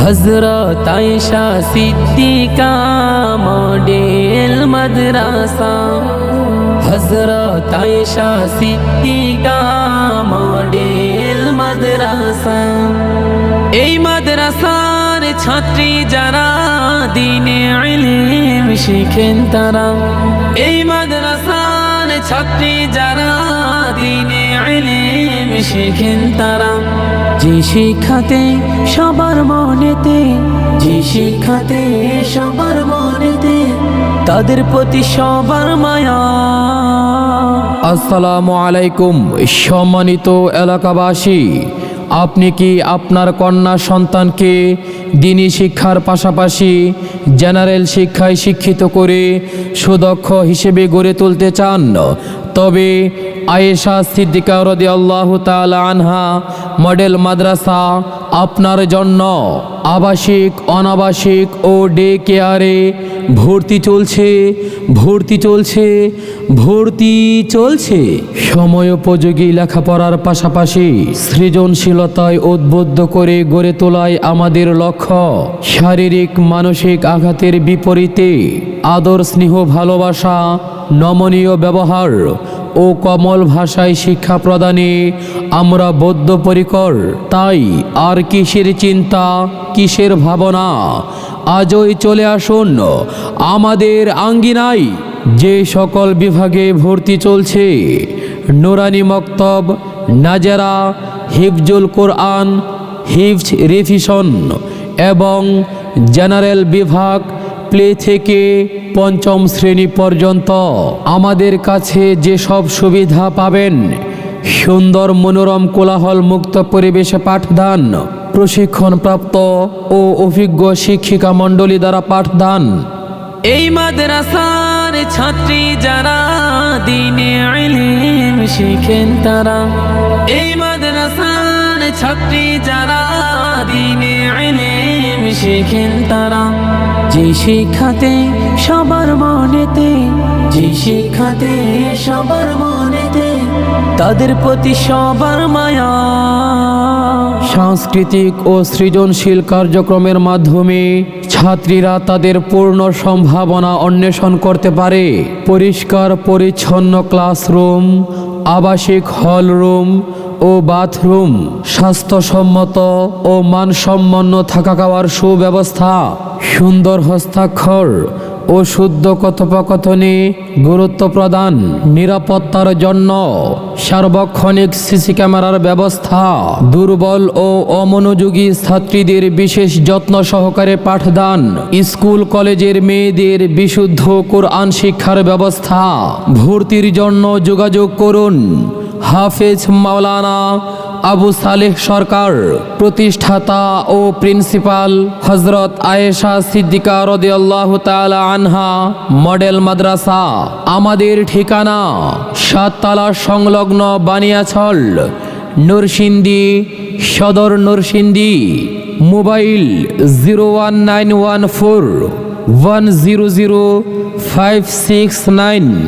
হজরত আয়েশা সিদ্দিকা, মডেল মাদ্রাসা। হজরত আয়েশা সিদ্দিকা, মডেল মাদ্রাসা। এই মাদ্রাসার ছাত্রী যারা দিনে ইলম শিখেন তারা। এই মাদ্রাসার ছাত্রী যারা দিনে ইলম শিখেন তারা। যে শিক্ষাতে, সবার মনেতে, যে শিক্ষাতে, সবার মনেতে, তাদের প্রতি সবার মায়া। আসসালামু আলাইকুম, সম্মানিত এলাকাবাসী। আপনি কি আপনার কন্যা সন্তানকে দিনী শিক্ষার পাশাপাশি জেনারেল শিক্ষায় শিক্ষিত করে সুদক্ষ হিসেবে গড়ে তুলতে চান? তবে আয়েশা সিদ্দিকা রদি আল্লাহ আনহা মডেল মাদ্রাসা আপনার জন্য আবাসিক, অনাবাসিক ও ডে কেয়ারে ভর্তি চলছে ভর্তি চলছে ভর্তি চলছে। সময় উপযোগী লেখাপড়ার পাশাপাশি সৃজনশীলতায় উদ্বুদ্ধ করে গড়ে তোলায় আমাদের লক্ষ্য। শারীরিক, মানসিক আঘাতের বিপরীতে আদর, স্নেহ, ভালোবাসা, নমনীয় ব্যবহার ও কমল ভাষায় শিক্ষা প্রদানে আমরা বদ্ধপরিকর। তাই আর কিসের চিন্তা, কিসের ভাবনা? আজই চলে আসুন। আমাদের আঙ্গিনায় যে সকল বিভাগে ভর্তি চলছে, নোরানি মক্তব, নাজারা, হিফজুল কোরআন, হিফজ রিভিশন এবং জেনারেল বিভাগ প্লে থেকে পঞ্চম শ্রেণি পর্যন্ত আমাদের কাছে যেসব সুবিধা পাবেন, সুন্দর মনোরম কোলাহল মুক্ত পরিবেশে পাঠদান প্রশিক্ষণপ্রাপ্ত ও অভিজ্ঞ শিক্ষিকা মণ্ডলী দ্বারা পাঠদান। এই মাদ্রাসার ছাত্রী যারা দিনে ইলম শিখেন তারা। এই মাদ্রাসার ছাত্রী যারা দিনে ইলম শিখেন তারা। যে শিক্ষাতে সবার মনেতে, যে শিক্ষাতে সবার মনেতে তাদের প্রতি সবার মায়া। সাংস্কৃতিক ও সৃজনশীল কার্যক্রমের মাধ্যমে ছাত্রীরা তাদের পূর্ণ সম্ভাবনা অন্বেষণ করতে পারে। পরিষ্কার, পরিচ্ছন্ন ক্লাসরুম, আবাসিক হল রুম ও বাথরুম স্বাস্থ্যসম্মত ও মানসম্পন্ন থাকা খাওয়ার সুব্যবস্থা, সুন্দর হস্তাক্ষর ও শুদ্ধ কথোপকথনে গুরুত্ব প্রদান। নিরাপত্তার জন্য সার্বক্ষণিক সিসি ক্যামেরার ব্যবস্থা। দুর্বল ও অমনোযোগী ছাত্রীদের বিশেষ যত্ন সহকারে পাঠদান। স্কুল, কলেজের মেয়েদের বিশুদ্ধ কোরআন শিক্ষার ব্যবস্থা। ভর্তির জন্য যোগাযোগ করুন। হাফেজ মাওলানা আবু সালেহ সরকার, প্রতিষ্ঠাতা ও প্রিন্সিপাল হজরত আয়েশা সিদ্দিকা রদিয়াল্লাহ তাআলা আনহা, মডেল মাদ্রাসা, আমাদের ঠিকানা সাততলা সংলগ্ন Baniachal Narsingdi, Sadar Narsingdi, mobile zero one nine one four one zero zero five six nine.